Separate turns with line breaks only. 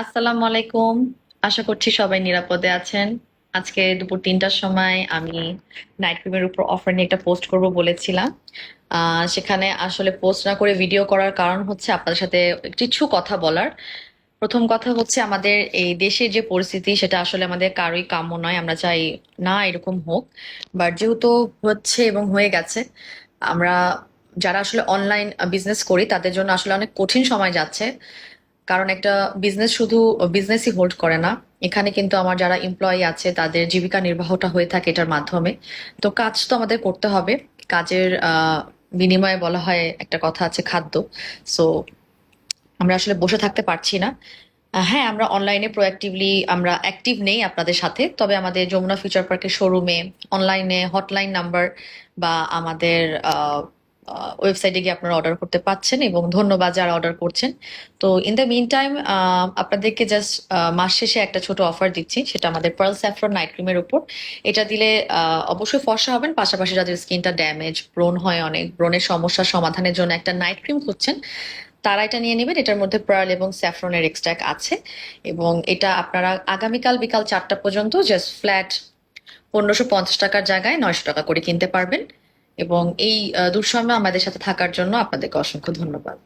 আসসালামু আলাইকুম। আশা করছি সবাই নিরাপদে আছেন। আজকে দুপুর তিনটার সময় আমি নাইট ক্রিমের উপর অফার নিয়ে একটা পোস্ট করব বলেছিলাম। সেখানে আসলে পোস্ট না করে ভিডিও করার কারণ হচ্ছে আপনাদের সাথে কিছু কথা বলার। প্রথম কথা হচ্ছে আমাদের এই দেশের যে পরিস্থিতি, সেটা আসলে আমাদের কারোই কাম্য নয়, আমরা চাই না এরকম হোক। বাট যেহেতু হচ্ছে এবং হয়ে গেছে, আমরা যারা আসলে অনলাইন বিজনেস করি, তাদের জন্য আসলে অনেক কঠিন সময় যাচ্ছে। কারণ একটা বিজনেস শুধু বিজনেসই হোল্ড করে না। এখানে কিন্তু আমার যারা এমপ্লয়ি আছে, তাদের জীবিকা নির্বাহটা হয়ে থাকে এটার মাধ্যমে। তো কাজ তো আমাদের করতে হবে। কাজের বিনিময়ে বলা হয় একটা কথা আছে খাদ্য। সো আমরা আসলে বসে থাকতে পারছি না। হ্যাঁ আমরা অনলাইনে প্রোঅ্যাক্টিভলি আমরা অ্যাক্টিভ নেই আপনাদের সাথে। তবে আমাদের যমুনা ফিউচার পার্কের শোরুমে অনলাইনে হটলাইন নাম্বার বা আমাদের ওয়েবসাইটে গিয়ে আপনারা অর্ডার করতে পাচ্ছেন এবং ধন্যবাদ যারা অর্ডার করছেন। তো ইন দ্য মিন টাইম আপনাদেরকে জাস্ট মাস শেষে একটা ছোট অফার দিচ্ছি, সেটা আমাদের পার্ল স্যাফ্রন নাইট ক্রিমের উপর। এটা দিলে অবশ্যই ফর্সা হবেন, পাশাপাশি যাদের স্কিনটা ড্যামেজ ব্রোন হয় অনেক ব্রোনের সমস্যা সমাধানের জন্য একটা নাইট ক্রিম খুঁজছেন, তারা এটা নিয়ে নেবেন। এটার মধ্যে পার্ল এবং স্যাফ্রনের এক্সট্রাক্ট আছে। এবং এটা আপনারা আগামীকাল বিকাল চারটা পর্যন্ত জাস্ট ফ্ল্যাট পনেরোশো পঞ্চাশ টাকার জায়গায় নয়শো টাকা করে কিনতে পারবেন। এবং এই দুঃসময়ে আমাদের সাথে থাকার জন্য আপনাদেরকে অসংখ্য ধন্যবাদ।